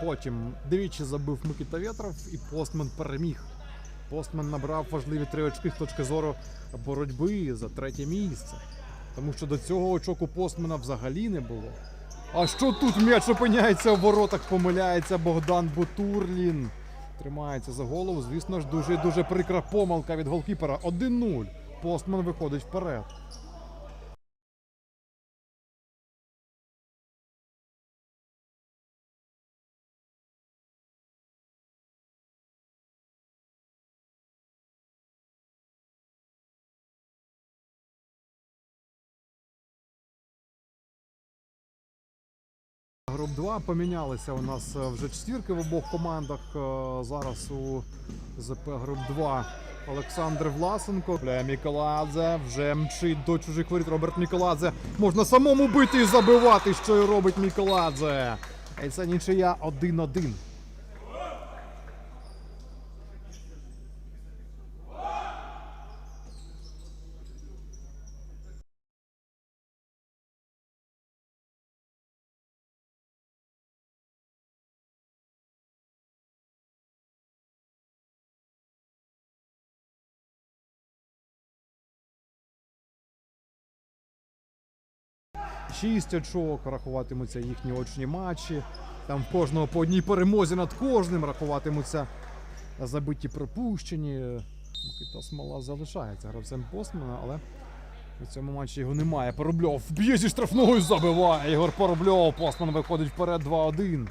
Потім двічі забив Микита Вєтров і Постман переміг. Постман набрав важливі три очки з точки зору боротьби за третє місце. Тому що до цього очок у Постмана взагалі не було. А що тут м'яч опиняється в воротах, помиляється Богдан Бутурлін. Тримається за голову. Звісно ж, дуже дуже прикра помилка від голкіпера. 1-0. Постман виходить вперед. 2 помінялися у нас е, вже четвірки в обох командах. Е, Зараз у ЗП Груп 2 Олександр Власенко. Бля, Міколадзе вже мчить до чужих воріт. Роберт Міколадзе. Можна самому бити і забивати, що і робить Міколадзе. І це нічия 1-1. Шість очок рахуватимуться їхні очні матчі. Там в кожного по одній перемозі над кожним рахуватимуться забиті пропущені. Микита Смола залишається гравцем Постмана, але у цьому матчі його немає. Порубльов б'є зі штрафного і забиває. Ігор Порубльов. Постман виходить вперед 2-1.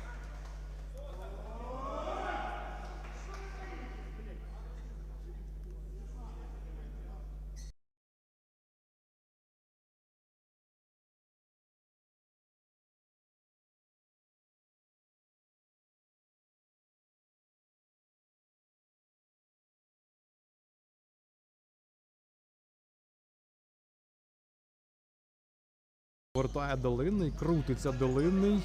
Вертає долинний, крутиться долинний.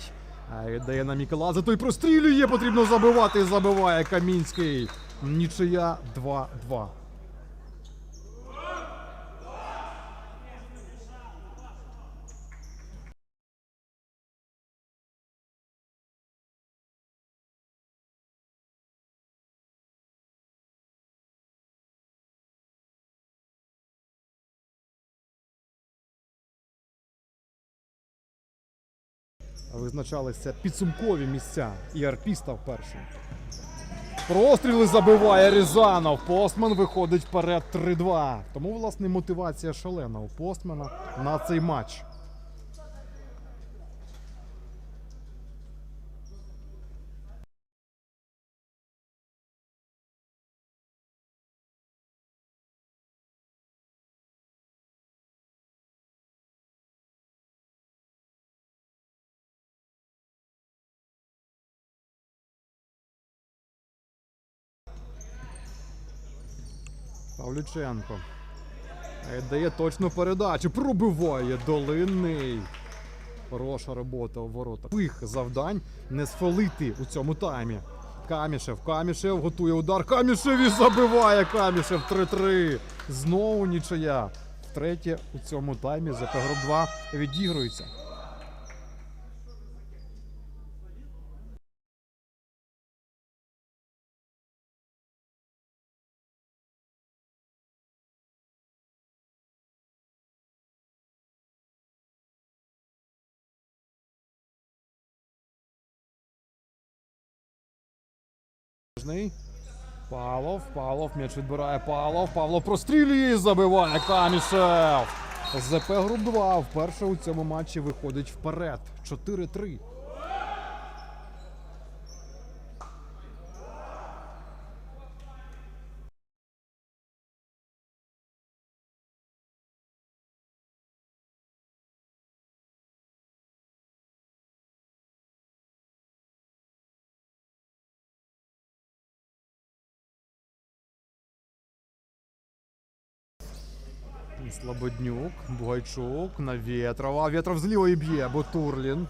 Віддає на Мікелаза, той прострілює, потрібно забивати забиває Камінський. Нічия 2-2. Визначалися підсумкові місця. І арпіста першим. Простріли забиває Рязанов. Постман виходить вперед 3-2. Тому, власне, мотивація шалена у Постмана на цей матч. Павлюченко. Е, Дає точну передачу. Пробиває долинний. Хороша робота у воротах. Тих завдань не сфалити у цьому таймі. Камішев, Камішев готує удар. Камішев і забиває Камішев 3-3. Знову нічия. Втретє у цьому таймі ЗП Груп 2 відігрується. Нижний. Павлов, Павлов, м'яч відбирає Павлов. Павлов прострілює і забиває Камішев. ЗП Груп 2 вперше у цьому матчі виходить вперед. 4-3. Слободнюк, Бугайчук на Ветрова. Вєтров з лівої б'є, Бутурлін.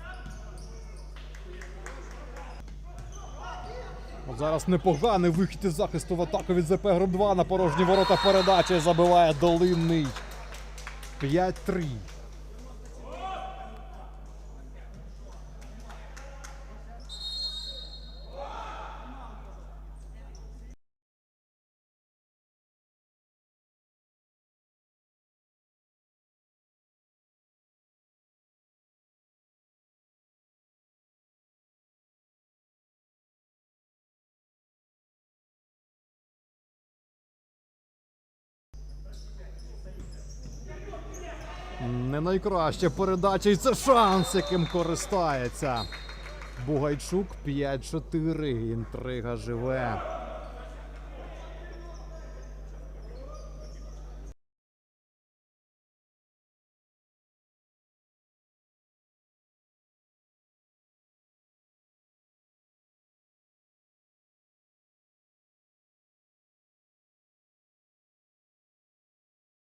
От зараз непоганий вихід із захисту в атаку від ЗП Груп 2 на порожні ворота передачі забиває Долинний. 5-3. Не найкраща передача, і це шанс, яким користається. Бугайчук 5-4. Інтрига живе.